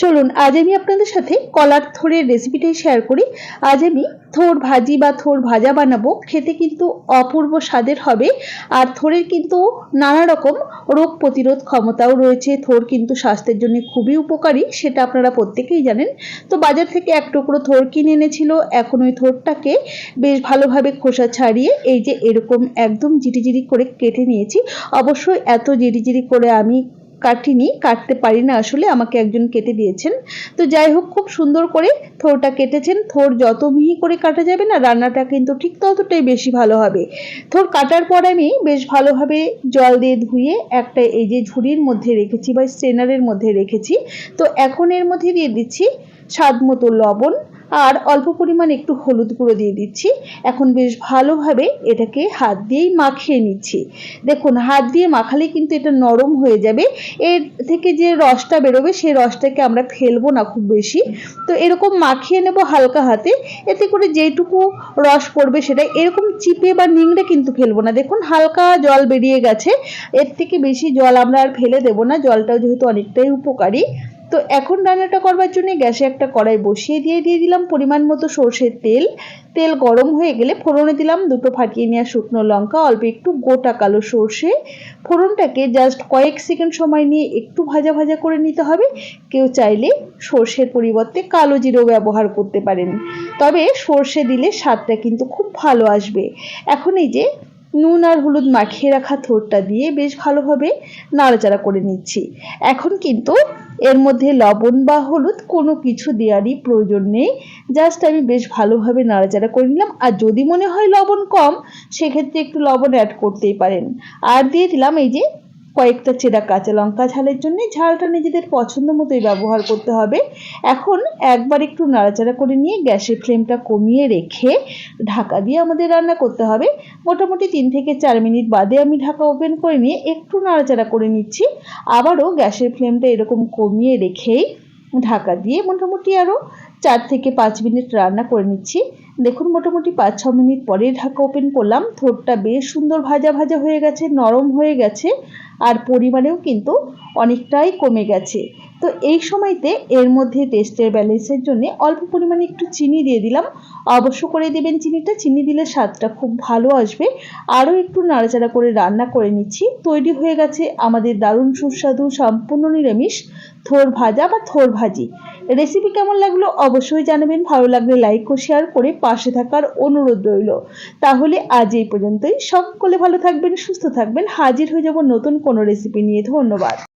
চলুন, আজ আমি আপনাদের সাথে কলার থোরের রেসিপিটাই শেয়ার করি। আজ আমি থোর ভাজি বা থোর ভাজা বানাবো। খেতে কিন্তু অপূর্ব স্বাদের হবে আর থোরের কিন্তু নানা রকম রোগ প্রতিরোধ ক্ষমতাও রয়েছে। থোর কিন্তু স্বাস্থ্যের জন্য খুবই উপকারী, সেটা আপনারা প্রত্যেকেই জানেন। তো বাজার থেকে এক টুকরো থোর কিনে এনেছিল। এখন ওই থোরটাকে বেশ ভালোভাবে খোসা ছাড়িয়ে এই যে এরকম একদম জিরিজিরি করে কেটে নিয়েছি। অবশ্যই এত জিরিজিরি করে আমি কাটিনি, কাটতে পারি না আসলে, আমাকে একজন কেটে দিয়েছেন। তো যাই হোক, খুব সুন্দর করে থোরটা কেটেছেন। থোর যত মিহি করে কাটা যাবে না, রান্নাটা কিন্তু ঠিক ততটাই বেশি ভালো হবে। থোর কাটার পর আমি বেশ ভালোভাবে জল দিয়ে ধুয়ে একটা এই যে ঝুড়ির মধ্যে রেখেছি বা স্ট্রেনারের মধ্যে রেখেছি। তো এখন এর মধ্যে দিয়ে দিচ্ছি স্বাদ মতো লবণ আর অল্প পরিমাণ একটু হলুদ গুঁড়ো দিয়ে দিচ্ছি। এখন বেশ ভালোভাবে এটাকে হাত দিয়েই মাখিয়ে নিচ্ছি। দেখুন, হাত দিয়ে মাখালে কিন্তু এটা নরম হয়ে যাবে। এর থেকে যে রসটা বেরোবে সেই রসটাকে আমরা ফেলব না খুব বেশি। তো এরকম মাখিয়ে নেব হালকা হাতে। এতে করে যেইটুকু রস পড়বে সেটা এরকম চিপে বা নিংড়ে কিন্তু ফেলব না। দেখুন, হালকা জল বেরিয়ে গেছে। এর থেকে বেশি জল আমরা আর ফেলে দেবো না। জলটাও যেহেতু অনেকটাই উপকারী। তো এখন রান্নাটা করবার জন্য গ্যাসে একটা কড়াই বসিয়ে দিয়ে দিয়ে দিলাম পরিমাণ মতো সর্ষের তেল। তেল গরম হয়ে গেলে ফোড়নে দিলাম দুটো ফাটিয়ে নেওয়া শুকনো লঙ্কা, অল্প একটু গোটা কালো সর্ষে। ফোড়নটাকে জাস্ট কয়েক সেকেন্ড সময় নিয়ে একটু ভাজা ভাজা করে নিতে হবে। কেউ চাইলে সর্ষের পরিবর্তে কালো জিরো ব্যবহার করতে পারেন। তবে সর্ষে দিলে স্বাদটা কিন্তু খুব ভালো আসবে। এখন এই যে নুন আর হলুদ মাখিয়ে রাখা থোরটা দিয়ে বেশ ভালোভাবে নাড়াচাড়া করে নিচ্ছি। এখন কিন্তু এর মধ্যে লবণ বা হলুদ কোনো কিছু দেওয়ারই প্রয়োজন নেই। জাস্ট আমি বেশ ভালোভাবে নাড়াচাড়া করে নিলাম। আর যদি মনে হয় লবণ কম, সেক্ষেত্রে একটু লবণ অ্যাড করতেই পারেন। আর দিয়ে দিলাম এই যে কয়েকটা চেরা কাঁচা লঙ্কা ঝালের জন্য ঝালটা নিজেদের পছন্দ মতোই ব্যবহার করতে হবে। এখন একবার একটু নাড়াচাড়া করে নিয়ে গ্যাসের ফ্লেমটা কমিয়ে রেখে ঢাকা দিয়ে আমাদের রান্না করতে হবে। মোটামুটি তিন থেকে চার মিনিট বাদে আমি ঢাকা ওপেন করে নিয়ে একটু নাড়াচাড়া করে নিচ্ছি। আবারও গ্যাসের ফ্লেমটা এরকম কমিয়ে রেখেই ঢাকা দিয়ে মোটামুটি আরও চার থেকে পাঁচ মিনিট রান্না করে নিচ্ছি। দেখুন, মোটামুটি পাঁচ ছ মিনিট পরে ঢাকা ওপেন করলাম। থোরটা বেশ সুন্দর ভাজা ভাজা হয়ে গেছে, নরম হয়ে গেছে। আর পরিমাণেও কিন্তু অনেকটাই কমে গেছে। তো এই সময়তে এর মধ্যে টেস্টের ব্যালেন্সের জন্য অল্প পরিমাণে একটু চিনি দিয়ে দিলাম। অবশ্য করে দেবেন চিনিটা, চিনি দিলে স্বাদটা খুব ভালো আসবে। আরও একটু নাড়াচাড়া করে রান্না করে নিচ্ছি। তৈরি হয়ে গেছে আমাদের দারুণ সুস্বাদু, সম্পূর্ণ নিরামিষ থোর ভাজা বা থোর ভাজি। রেসিপি কেমন লাগল অবশ্যই জানাবেন। ভালো লাগলে লাইক ও শেয়ার করে পাশে থাকার অনুরোধ রইল। তাহলে আজ এই পর্যন্তই। সকলে ভালো থাকবেন, সুস্থ থাকবেন। হাজির হয়ে যাব নতুন কোনো রেসিপি নিয়ে। ধন্যবাদ।